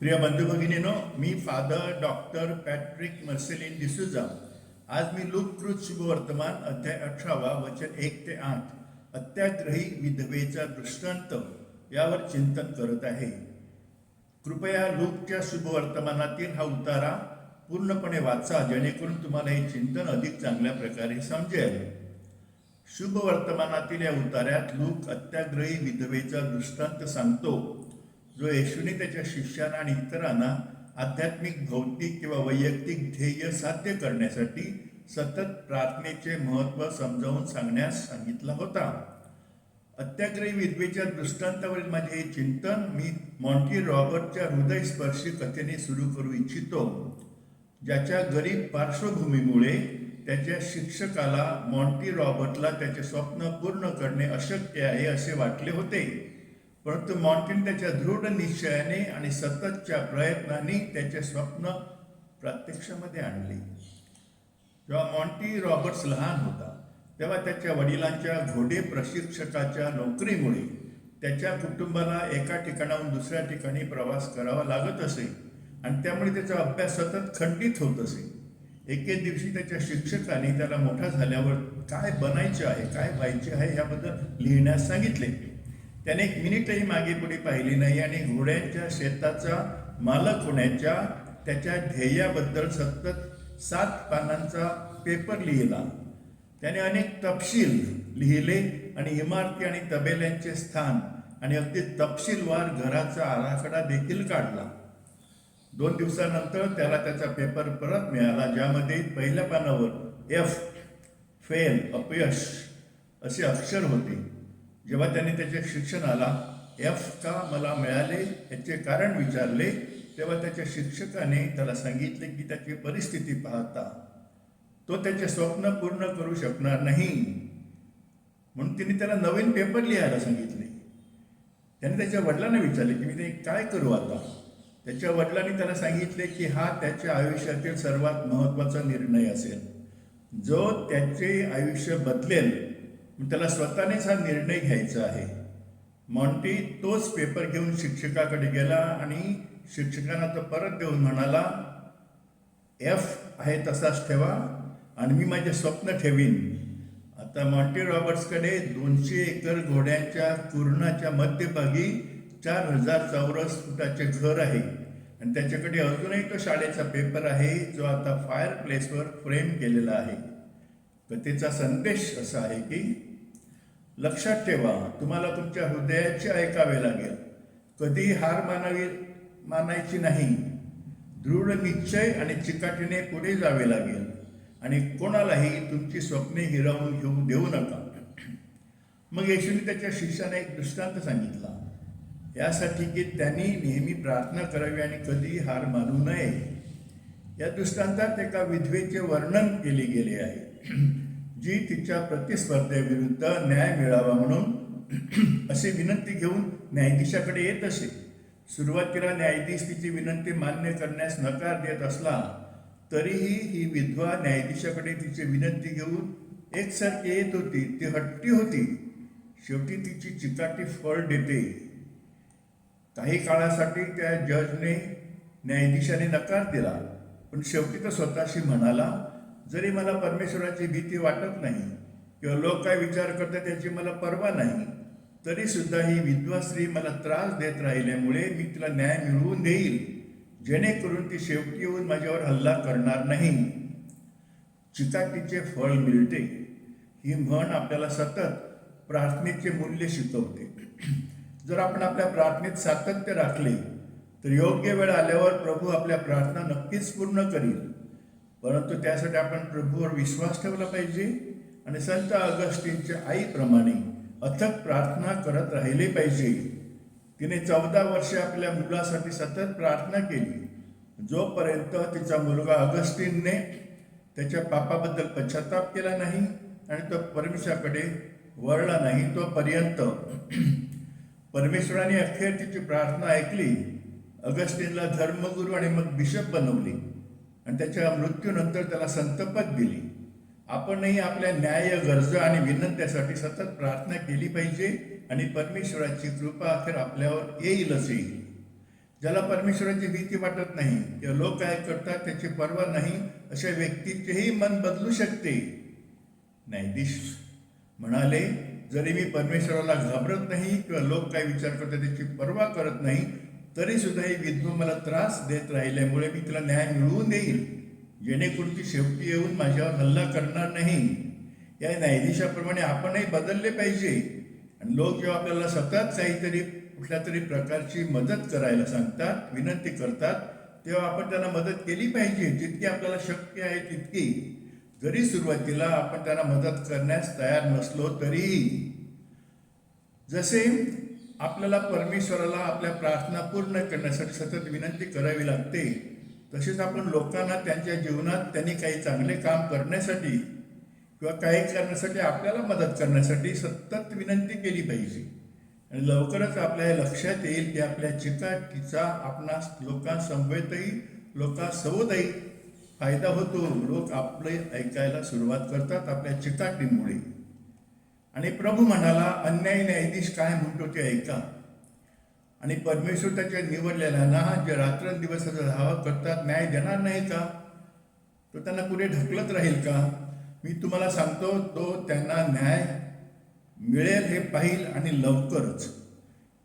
प्रिय बंधू भगिनीनो मी father doctor Patrick Marcelin D'Souza आज मी लुककृत शुभवर्तमान अध्याय अठरावा वचन एक ते आठ. अत्याग्रही विधवेचा दृष्टांत यावर चिंतन करत आहे. कृपया लूकच्या शुभवर्तमानातील हा उतारा पूर्णपणे वाचा जेणेकरून तुम्हाला हे चिंतन अधिक चांगल्या प्रकारे समजेल. शुभ वर्तमानातील या उतार्यात लूक अत्याग्रही विधवेचा दृष्टांत सांगतो. जो येशूने त्याच्या शिष्यांना आणि इतरांना आध्यात्मिक भौतिक किंवा वैयक्तिक ध्येय साध्य करण्यासाठी सतत प्रार्थनेचे महत्त्व समजावून सांगण्यास सांगितला होता. अत्याग्रही विधवेच्या दृष्टांतावरील माझे हे चिंतन मी मॉन्टी रॉबर्टच्या हृदयस्पर्शी कथेने सुरू करू इच्छितो ज्याच्या गरीब पार्श्वभूमीमुळे त्याच्या शिक्षकाला मॉन्टी रॉबर्टला त्याचे स्वप्न पूर्ण करणे अशक्य आहे असे वाटले होते. परंतु मॉन्टीन त्याच्या दृढ निश्चयाने आणि सततच्या प्रयत्नांनी त्याचे स्वप्न प्रत्यक्षामध्ये आणले. जेव्हा मॉन्टी रॉबर्ट्स लहान होता तेव्हा त्याच्या वडिलांच्या घोडे प्रशिक्षकाच्या नोकरीमुळे त्याच्या कुटुंबाला एका ठिकाणाहून दुसऱ्या ठिकाणी प्रवास करावा लागत असे आणि त्यामुळे त्याचा अभ्यास सतत खंडित होत असे. एके दिवशी त्याच्या शिक्षकाने त्याला मोठा झाल्यावर काय बनायचे आहे काय व्हायचे आहे याबद्दल लिहिण्यास सांगितले. त्याने एक मिनिटही मागे पुढे पाहिली नाही आणि घोड्यांच्या शेताचा मालक होण्याच्या त्याच्या ध्येयाबद्दल सतत सात पानांचा पेपर लिहिला. त्याने अनेक तपशील लिहिले आणि इमारती आणि तबेल्यांचे स्थान आणि अगदी तपशीलवार घराचा आराखडा देखील काढला. दोन दिवसानंतर त्याला त्याचा पेपर परत मिळाला ज्यामध्ये पहिल्या पानावर एफ फेल अपयश असे अक्षर होते. जेव्हा त्यांनी त्याच्या शिक्षणाला एफ का मला मिळाले याचे कारण विचारले तेव्हा त्याच्या शिक्षकाने त्याला सांगितले की त्याची परिस्थिती पाहता. तो त्याचे स्वप्न पूर्ण करू शकणार नाही. म्हणून तिने त्याला नवीन पेपर लिहायला सांगितले. त्याने त्याच्या वडिलांना विचारले की मी ते काय करू आता? त्याच्या वडिलांनी त्याला सांगितले की हा त्याच्या आयुष्यातील सर्वात महत्त्वाचा निर्णय असेल. जो त्याचे आयुष्य बदलेल त्याला स्वतःनेच हा निर्णय घ्यायचा आहे. मॉन्टी तोच पेपर घेऊन शिक्षकाकडे गेला आणि शिक्षकांना तो परत देऊन म्हणाला एफ आहे तसाच ठेवा आणि मी माझे स्वप्न ठेवीन. आता मॉन्टी रॉबर्ट्सकडे दोनशे एकर घोड्यांच्या कुर्णाच्या मध्यभागी चार हजार चौरस फुटाचे घर आहे. आणि त्याच्याकडे अजूनही तो शाळेचा पेपर आहे जो आता फायर प्लेसवर फ्रेम केलेला आहे. कथेचा संदेश असा आहे की लक्षात ठेवा तुम्हाला तुमच्या हृदयाचे ऐकावे लागेल. कधी हार मानावी मानायची नाही. दृढ निश्चय आणि चिकाटीने पुढे जावे लागेल. आणि कोणालाही तुमची स्वप्ने हिरावून घेऊ देऊ नका. मग येशूने त्याच्या शिष्याने एक दृष्टांत सांगितला. यासाठी की त्यांनी नेहमी प्रार्थना करावी आणि कधीही हार मानू नये. या दृष्टांतात एका विधवेचे वर्णन केले गेले आहे. जी तिच्या प्रतिस्पर्धेविरुद्ध न्याय मिळावा म्हणून अशी विनंती घेऊन न्यायाधीशाकडे येत असे. सुरुवातीला न्यायाधीश तिची विनंती मान्य करण्यास नकार देत असला तरीही ही विधवा न्यायाधीशाकडे तिची विनंती घेऊन एकसारखी येत होती ती हट्टी होती. शेवटी तिची चिकाटी फळ देते. काही काळासाठी त्या जजने न्यायाधीशाने नकार दिला पण शेवटी तो स्वतःशी म्हणाला जरी मला परमेश्वराची भीती वाटत नाही किंवा लोक काय विचार करतात त्याची मला पर्वा नाही तरी सुद्धा ही विधवा स्त्री मला त्रास देत राहिल्यामुळे मी तिला न्याय मिळवून देईल जेणेकरून ती शेवटी येऊन माझ्यावर हल्ला करणार नाही. चिकाटीचे फळ मिळते. ही म्हण आपल्याला सतत प्रार्थनेचे मूल्य शिकवते. जर आपण आपल्या प्रार्थनेत सातत्य राखले तर योग्य वेळ आल्यावर प्रभू आपल्या प्रार्थना नक्कीच पूर्ण करील. परंतु त्यासाठी आपण प्रभूवर विश्वास ठेवला पाहिजे आणि संत अगस्टीनच्या आईप्रमाणे अथक प्रार्थना करत राहिले पाहिजे. तिने चौदा वर्षे आपल्या मुलासाठी सतत प्रार्थना केली. जोपर्यंत तिचा मुलगा अगस्टीनने त्याच्या पापाबद्दल पश्चाताप केला नाही आणि तो परमेश्वराकडे वळला नाही तोपर्यंत परमेश्वराने अखेर तिची प्रार्थना ऐकली. अगस्टीनला धर्मगुरू आणि मग बिशप बनवले. आणि त्याच्या मृत्यूनंतर त्याला संतपद दिली. आपणही आपल्या न्याय गरजा आणि विनंत्यासाठी सतत प्रार्थना केली पाहिजे आणि परमेश्वराची कृपा अखेर आपल्यावर येईलच येईल ज्याला परमेश्वराची भीती वाटत नाही किंवा लोक काय करतात त्याची पर्वा नाही अशा व्यक्तीचेही मन बदलू शकते. न्यायाधीश म्हणाले जरी मी परमेश्वराला घाबरत नाही किंवा लोक काय विचार करतात त्याची पर्वा करत नाही तरी सुद्धा ही विधवा मला त्रास देत राहिल्यामुळे मी तिला न्याय मिळवून देईल जेणेकरून ती शेवटी येऊन माझ्यावर हल्ला करणार नाही. या न्यायाधीशाप्रमाणे आपणही बदलले पाहिजे. आणि लोक जेव्हा आपल्याला सतत काहीतरी कुठल्या तरी प्रकारची मदत करायला सांगतात विनंती करतात तेव्हा आपण त्यांना मदत केली पाहिजे. जितकी आपल्याला शक्य आहे तितकी. जरी सुरुवातीला आपण त्यांना मदत करण्यास तयार नसलो तरीही जसे आपल्याला परमेश्वराला आपल्या प्रार्थना पूर्ण करण्यासाठी सतत विनंती करावी लागते. तसेच आपण लोकांना त्यांच्या जीवनात त्यांनी काही चांगले काम करण्यासाठी किंवा काही करण्यासाठी आपल्याला मदत करण्यासाठी सतत विनंती केली पाहिजे. आणि लवकरच आपल्या लक्षात येईल की आपल्या चिकाटीचा आपणास लोकांसमवेतही लोकांसोबतही फायदा होतो. लोक आपले ऐकायला सुरुवात करतात आपल्या चिकाटीमुळे. आणि प्रभू म्हणाला अन्याय न्यायाधीश काय म्हणतो ते ऐका आणि परमेश्वर त्याच्या निवडलेल्यांना जे रात्रंदिवसाचा धावा करतात न्याय देणार नाही का? तो त्यांना पुढे ढकलत राहील का? मी तुम्हाला सांगतो तो त्यांना न्याय मिळेल हे पाहिल आणि लवकरच.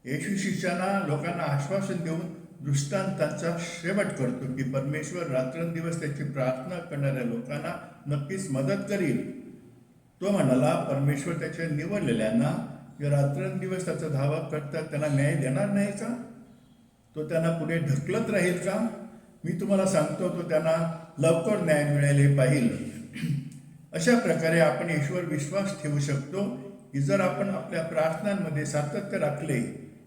येशू शिष्याना लोकांना आश्वासन देऊन दृष्टांताचा शेवट करतो की परमेश्वर रात्रंदिवस त्याची प्रार्थना करणाऱ्या लोकांना नक्कीच मदत करील. तो म्हणाला परमेश्वर त्याच्या निवडलेल्यांना जे रात्रंदिवस त्याचा धावा करतात त्यांना न्याय देणार नाही का? तो त्यांना पुढे ढकलत राहील का? मी तुम्हाला सांगतो तो त्यांना लवकर न्याय मिळेल हे अशा प्रकारे आपण ईश्वर विश्वास ठेवू शकतो की जर आपण आपल्या प्रार्थनांमध्ये सातत्य राखले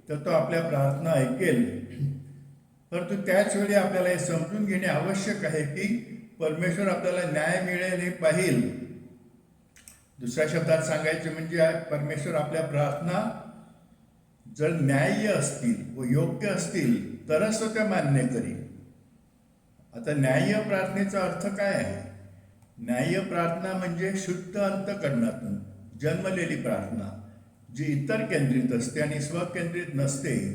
तर तो आपल्या प्रार्थना ऐकेल. परंतु त्याचवेळी आपल्याला हे समजून घेणे आवश्यक आहे की परमेश्वर आपल्याला न्याय मिळेल हे पाहिल. दुसऱ्या शब्दात सांगायचे म्हणजे परमेश्वर आपल्या प्रार्थना जर न्याय्य असतील व योग्य असतील तरच तो त्या मान्य करील आता न्याय्य प्रार्थनेचा अर्थ काय आहे? न्याय्य प्रार्थना म्हणजे शुद्ध अंतकरणातून जन्मलेली प्रार्थना जी इतर केंद्रित असते आणि स्वकेंद्रित नसते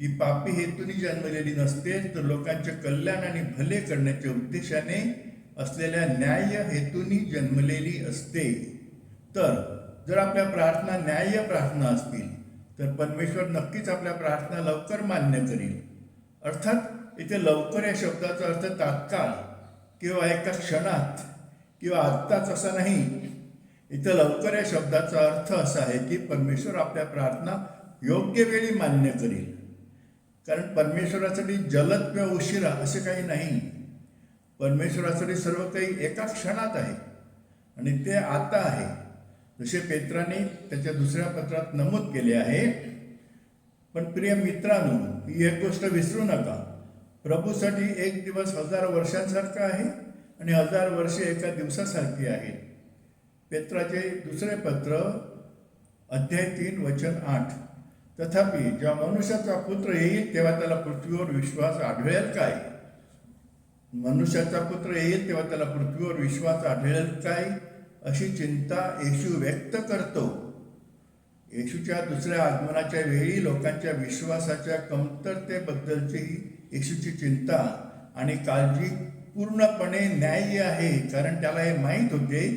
ती पापी हेतूने जन्मलेली नसते तर लोकांचे कल्याण आणि भले करण्याच्या उद्देशाने असलेल्या न्याय्य हेतूनी जन्मलेली असते. तर जर आपल्या प्रार्थना न्याय्य प्रार्थना असतील तर परमेश्वर नक्कीच आपल्या प्रार्थना लवकर मान्य करील. अर्थात इथे लवकर या शब्दाचा अर्थ तात्काळ किंवा एका क्षणात किंवा आत्ताच असा नाही. इथं लवकर या शब्दाचा अर्थ असा आहे की परमेश्वर आपल्या प्रार्थना योग्य वेळी मान्य करील. कारण परमेश्वरासाठी जलद किंवा उशिरा असे काही नाही. परमेश्वरासाठी सर्व काही एका क्षणात आहे. आणि ते आता आहे. जसे पेत्राने त्याच्या दुसऱ्या पत्रात नमूद केले आहे पण प्रिय मित्रांनो ही एक गोष्ट विसरू नका. प्रभूसाठी एक दिवस हजार वर्षांसारखा आहे आणि हजार वर्षे एका दिवसासारखी आहेत पेत्राचे दुसरे पत्र अध्याय तीन वचन आठ. तथापि जेव्हा मनुष्याचा पुत्र येईल तेव्हा त्याला पृथ्वीवर विश्वास आढळेल काय? मनुष्याचा पुत्र येईल तेव्हा त्याला पृथ्वीवर विश्वास आढळेल काय? अशी चिंता येशू व्यक्त करतो. येशूच्या दुसऱ्या आगमनाच्या वेळी लोकांच्या विश्वासाच्या कमतरतेबद्दलची येशूची चिंता आणि काळजी पूर्णपणे न्याय्य आहे. कारण त्याला हे माहीत होते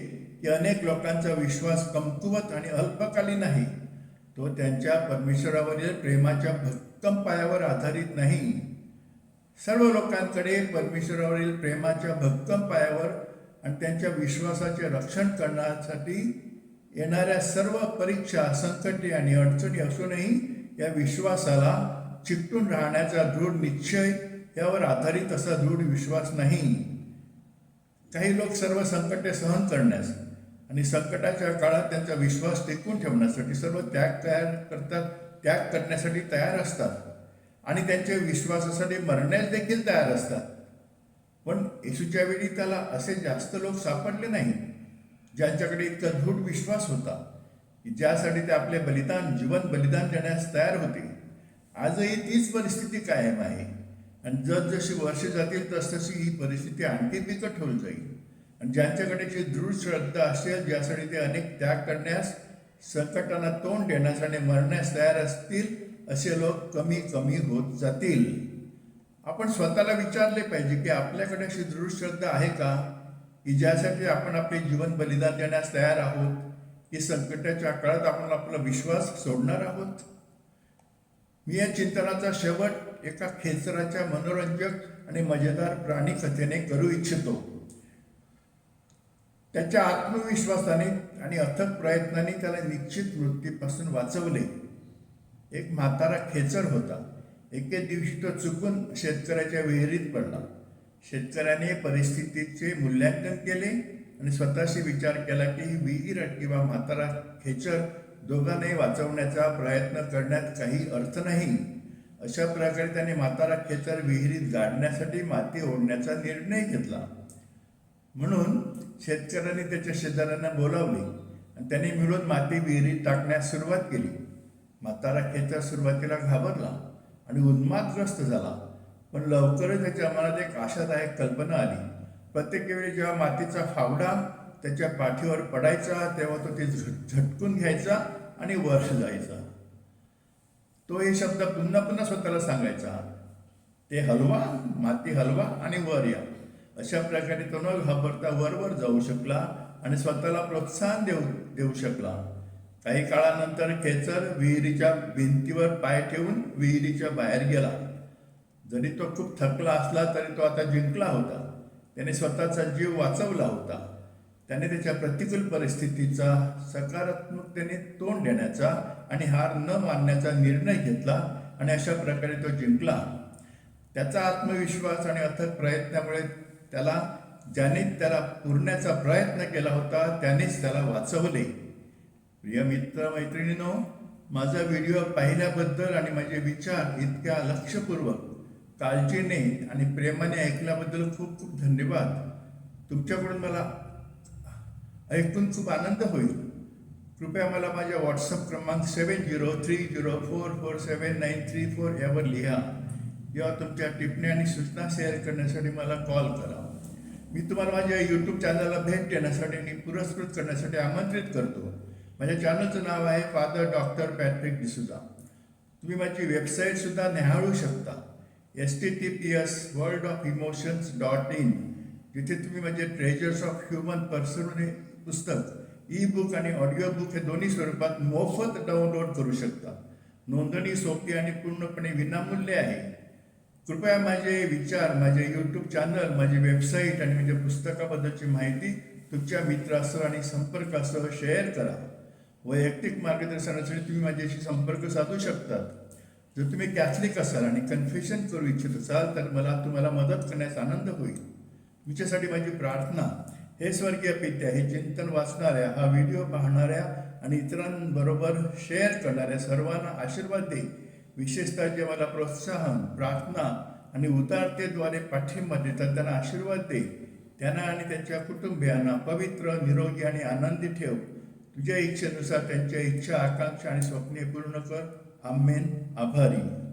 की अनेक लोकांचा विश्वास कमकुवत आणि अल्पकालीन आहे. तो त्यांच्या परमेश्वरावरील प्रेमाच्या भक्कम पायावर आधारित नाही. सर्व लोकांकडे परमेश्वरावरील प्रेमाच्या भक्कम पायावर आणि त्यांच्या विश्वासाचे रक्षण करण्यासाठी येणाऱ्या सर्व परीक्षा संकटे आणि अडचणी असूनही या विश्वासाला चिकटून राहण्याचा दृढ निश्चय यावर आधारित असा दृढ विश्वास नाही. काही लोक सर्व संकटे सहन करण्यास आणि संकटाच्या काळात त्यांचा विश्वास टिकून ठेवण्यासाठी सर्व त्याग तयार करतात त्याग करण्यासाठी तयार असतात आणि त्यांच्या विश्वासासाठी मरण्यास देखील तयार असतात. पण येशूच्या वेळी त्याला असे जास्त लोक सापडले नाही ज्यांच्याकडे इतका दृढ विश्वास होता की ज्यासाठी ते आपले बलिदान जीवन बलिदान देण्यास तयार होते. आजही तीच परिस्थिती कायम आहे. आणि जसजशी वर्षे जातील तसतशी ही परिस्थिती आणखी बिकट होऊन जाईल. आणि ज्यांच्याकडे जी दृढ श्रद्धा असेल ज्यासाठी ते अनेक त्याग करण्यास संकटांना तोंड देण्यास आणि मरण्यास तयार असतील असे लोक कमी कमी होत जातील. आपण स्वतःला विचारले पाहिजे की आपल्याकडे अशी दृढ श्रद्धा आहे का? की ज्यासाठी आपण आपले जीवन बलिदान देण्यास तयार आहोत? की संकटाच्या काळात आपण आपला विश्वास सोडणार आहोत? मी या चिंतनाचा शेवट एका खेचराच्या मनोरंजक आणि मजेदार प्राणी कथेने करू इच्छितो. त्याच्या आत्मविश्वासाने आणि अथक प्रयत्नाने त्याला निश्चित मृत्यूपासून वाचवले. एक म्हातारा खेचर होता. एके दिवशी तो चुकून शेतकऱ्याच्या विहिरीत पडला. शेतकऱ्याने परिस्थितीचे मूल्यांकन केले आणि स्वतःशी विचार केला की ही विहीर किंवा म्हातारा खेचर दोघांनाही वाचवण्याचा प्रयत्न करण्यात काही अर्थ नाही. अशा प्रकारे त्याने म्हातारा खेचर विहिरीत गाडण्यासाठी माती ओढण्याचा निर्णय घेतला. म्हणून शेतकऱ्यांनी त्याच्या शेजाऱ्यांना बोलावले आणि त्यांनी मिळून माती विहिरीत टाकण्यास सुरुवात केली. म्हातारा खेचर सुरुवातीला घाबरला. आणि उन्मादग्रस्त झाला. पण लवकरच त्याच्या मनात एक आशादायक कल्पना आली. प्रत्येक वेळी जेव्हा मातीचा फावडा त्याच्या पाठीवर पडायचा तेव्हा तो ते झट झटकून घ्यायचा आणि वर जायचा. तो हे शब्द पुन्हा पुन्हा स्वतःला सांगायचा ते हलवा माती हलवा आणि वर या. अशा प्रकारे तो न घाबरता वरवर जाऊ शकला आणि स्वतःला प्रोत्साहन देऊ देऊ शकला. काही काळानंतर खेचर विहिरीच्या भिंतीवर पाय ठेवून विहिरीच्या बाहेर गेला. जरी तो खूप थकला असला तरी तो आता जिंकला होता. त्याने स्वतःचा जीव वाचवला होता. त्याने त्याच्या प्रतिकूल परिस्थितीचा सकारात्मकतेने तोंड देण्याचा आणि हार न मानण्याचा निर्णय घेतला आणि अशा प्रकारे तो जिंकला. त्याचा आत्मविश्वास आणि अथक प्रयत्नामुळे त्याला ज्याने त्याला पुरण्याचा प्रयत्न केला होता त्यानेच त्याला वाचवले. प्रिय मित्र मैत्रिणीनो माझा व्हिडिओ पाहिल्याबद्दल आणि माझे विचार इतक्या लक्षपूर्वक काळजीने आणि प्रेमाने ऐकल्याबद्दल खूप खूप धन्यवाद. तुमच्याकडून मला ऐकून खूप आनंद होईल. कृपया मला माझ्या व्हॉट्सअप क्रमांक seven zero three zero four four seven nine three four यावर लिहा. किंवा तुमच्या टिप्पणी आणि सूचना शेअर करण्यासाठी मला कॉल करा. मी तुम्हाला माझ्या यूट्यूब चॅनलला भेट देण्यासाठी आणि पुरस्कृत करण्यासाठी आमंत्रित करतो. म्हणजे माझ्या चॅनलचं नाव आहे फादर डॉक्टर पॅट्रिक डिसुजा तुम्ही माझी वेबसाईटसुद्धा न्याहाळू शकता. S T T P S world of emotions dot in जिथे तुम्ही माझे ट्रेजर्स ऑफ ह्युमन पर्सन हे पुस्तक ई बुक आणि ऑडिओ बुक हे दोन्ही स्वरूपात मोफत डाउनलोड करू शकता. नोंदणी सोपी आणि पूर्णपणे विनामूल्य आहे. कृपया माझे विचार माझे यूट्यूब चॅनल माझी वेबसाईट आणि माझ्या पुस्तकाबद्दलची माहिती तुमच्या मित्रासह आणि संपर्कासह शेअर करा. वैयक्तिक मार्गदर्शनासाठी तुम्ही माझ्याशी संपर्क साधू शकतात जर तुम्ही कॅथलिक असाल आणि कन्फेशन करू इच्छित असाल तर मला तुम्हाला मदत करण्यास आनंद होईल. तुमच्यासाठी माझी प्रार्थना हे स्वर्गीय पित्या हे चिंतन वाचणाऱ्या हा व्हिडिओ पाहणाऱ्या आणि इतरांबरोबर शेअर करणाऱ्या सर्वांना आशीर्वाद दे विशेषतः जे मला प्रोत्साहन प्रार्थना आणि उदारतेद्वारे पाठिंबा देतात त्यांना आशीर्वाद दे त्यांना आणि त्यांच्या कुटुंबियांना पवित्र निरोगी आणि आनंदी ठेव. तुझ्या इच्छेनुसार त्यांच्या इच्छा आकांक्षा आणि स्वप्ने पूर्ण कर. आमेन. आभारी.